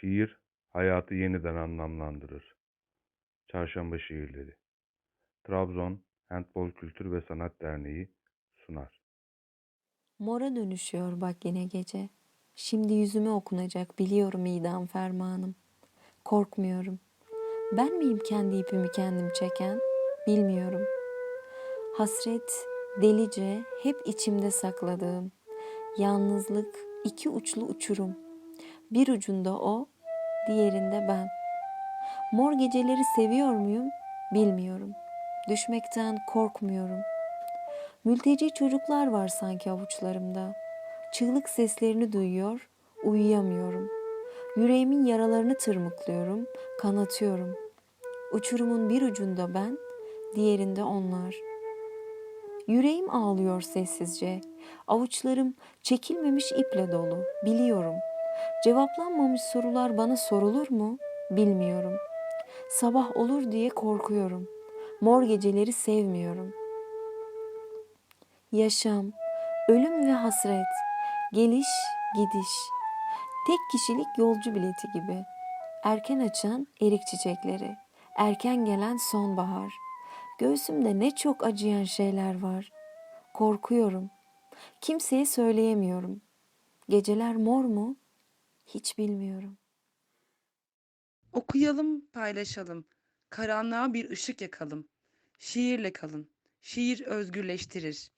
Şiir, hayatı yeniden anlamlandırır. Çarşamba Şiirleri Trabzon Handbol Kültür ve Sanat Derneği sunar. Mora dönüşüyor bak yine gece. Şimdi yüzüme okunacak biliyorum idam fermanım. Korkmuyorum. Ben miyim kendi ipimi kendim çeken? Bilmiyorum. Hasret, delice, hep içimde sakladığım. Yalnızlık, iki uçlu uçurum. Bir ucunda o, diğerinde ben. Mor geceleri seviyor muyum? Bilmiyorum. Düşmekten korkmuyorum. Mülteci çocuklar var sanki avuçlarımda. Çığlık seslerini duyuyor, uyuyamıyorum. Yüreğimin yaralarını tırmıklıyorum, kanatıyorum. Uçurumun bir ucunda ben, diğerinde onlar. Yüreğim ağlıyor sessizce. Avuçlarım çekilmemiş iple dolu, biliyorum. Cevaplanmamış sorular bana sorulur mu? Bilmiyorum. Sabah olur diye korkuyorum. Mor geceleri sevmiyorum. Yaşam, ölüm ve hasret, geliş, gidiş. Tek kişilik yolcu bileti gibi. Erken açan erik çiçekleri, erken gelen sonbahar. Göğsümde ne çok acıyan şeyler var. Korkuyorum. Kimseye söyleyemiyorum. Geceler mor mu? Hiç bilmiyorum. Okuyalım, paylaşalım. Karanlığa bir ışık yakalım. Şiirle kalın. Şiir özgürleştirir.